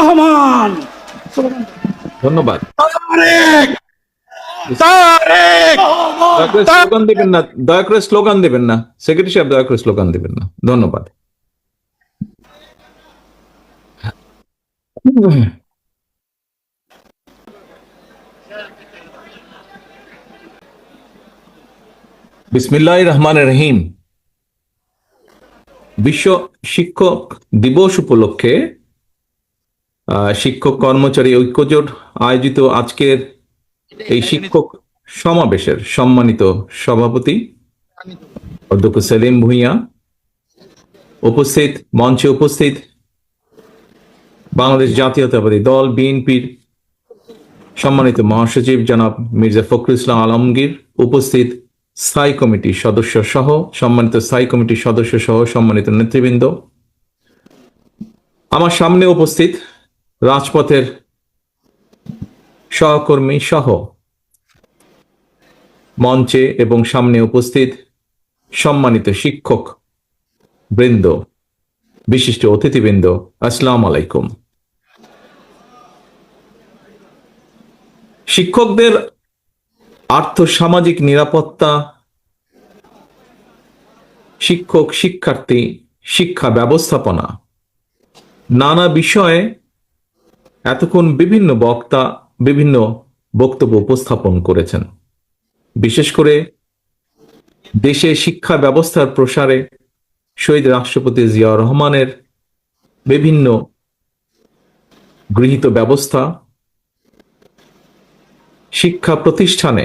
রহমান। ধন্যবাদ। স্লোগান দেবেন না দয়া করে স্লোগান দেবেন না। সেক্রেটারি সাহেব দয়া করে স্লোগান দেবেন না। ধন্যবাদ। বিসমিল্লাহ রহমান রহিম বিশ্ব শিক্ষক দিবস উপলক্ষে শিক্ষক কর্মচারী ঐক্যজোট আয়োজিত আজকের এই শিক্ষক সমাবেশের সম্মানিত সভাপতি অধ্যক্ষ সেলিম ভুঁইয়া, উপস্থিত, মঞ্চে উপস্থিত বাংলাদেশ জাতীয়তাবাদী দল, বিএনপির সম্মানিত মহাসচিব জনাব মির্জা ফখরুল ইসলাম আলমগীর, উপস্থিত স্থায়ী কমিটির সদস্য সহ, সম্মানিত স্থায়ী কমিটির সদস্য সহ সম্মানিত নেতৃবৃন্দ। আমার সামনে উপস্থিত রাজপথের সহকর্মী সহ মঞ্চে এবং সামনে উপস্থিত সম্মানিত শিক্ষক বৃন্দ, বিশিষ্ট অতিথিবৃন্দ, আসসালাম আলাইকুম। শিক্ষকদের আর্থসামাজিক নিরাপত্তা, শিক্ষক, শিক্ষার্থী, শিক্ষা ব্যবস্থাপনা নানা বিষয়ে এতক্ষণ বিভিন্ন বক্তা বিভিন্ন বক্তব্য উপস্থাপন করেছেন। বিশেষ করে দেশে শিক্ষা ব্যবস্থার প্রসারে শহীদ রাষ্ট্রপতি জিয়া রহমানের বিভিন্ন গৃহীত ব্যবস্থা, শিক্ষা প্রতিষ্ঠানে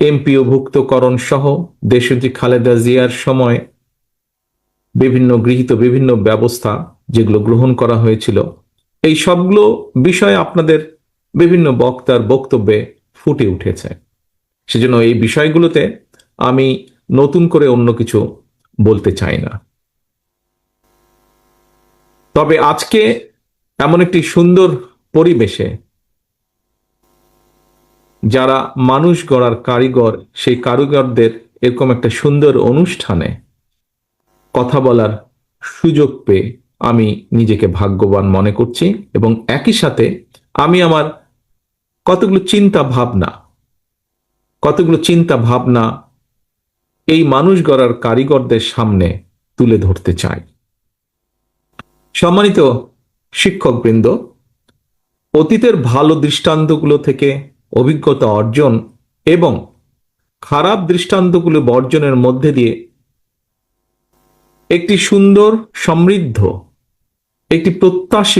এমপিওভুক্তকরণ সহ দেশজি খালেদা জিয়ার সময় বিভিন্ন গৃহীত বিভিন্ন ব্যবস্থা যেগুলো গ্রহণ করা হয়েছিল এই সবগুলো বিষয় আপনাদের বিভিন্ন বক্তার বক্তব্যে ফুটে উঠেছে। সেজন্য এই বিষয়গুলোতে আমি নতুন করে অন্য কিছু বলতে চাই না। তবে আজকে এমন একটি সুন্দর পরিবেশে যারা মানুষ গড়ার কারিগর, সেই কারিগরদের এরকম একটা সুন্দর অনুষ্ঠানে কথা বলার সুযোগ পেয়ে আমি নিজেকে ভাগ্যবান মনে করছি এবং একই সাথে আমি আমার কতগুলো চিন্তা ভাবনা, কতগুলো চিন্তা ভাবনা এই মানুষ গড়ার কারিগরদের সামনে তুলে ধরতে চাই। সম্মানিত শিক্ষকবৃন্দ, অতীতের ভালো দৃষ্টান্তগুলো থেকে অভিজ্ঞতা অর্জন এবং খারাপ দৃষ্টান্তগুলো বর্জনের মধ্যে দিয়ে একটি সুন্দর সমৃদ্ধ একটি প্রত্যাশী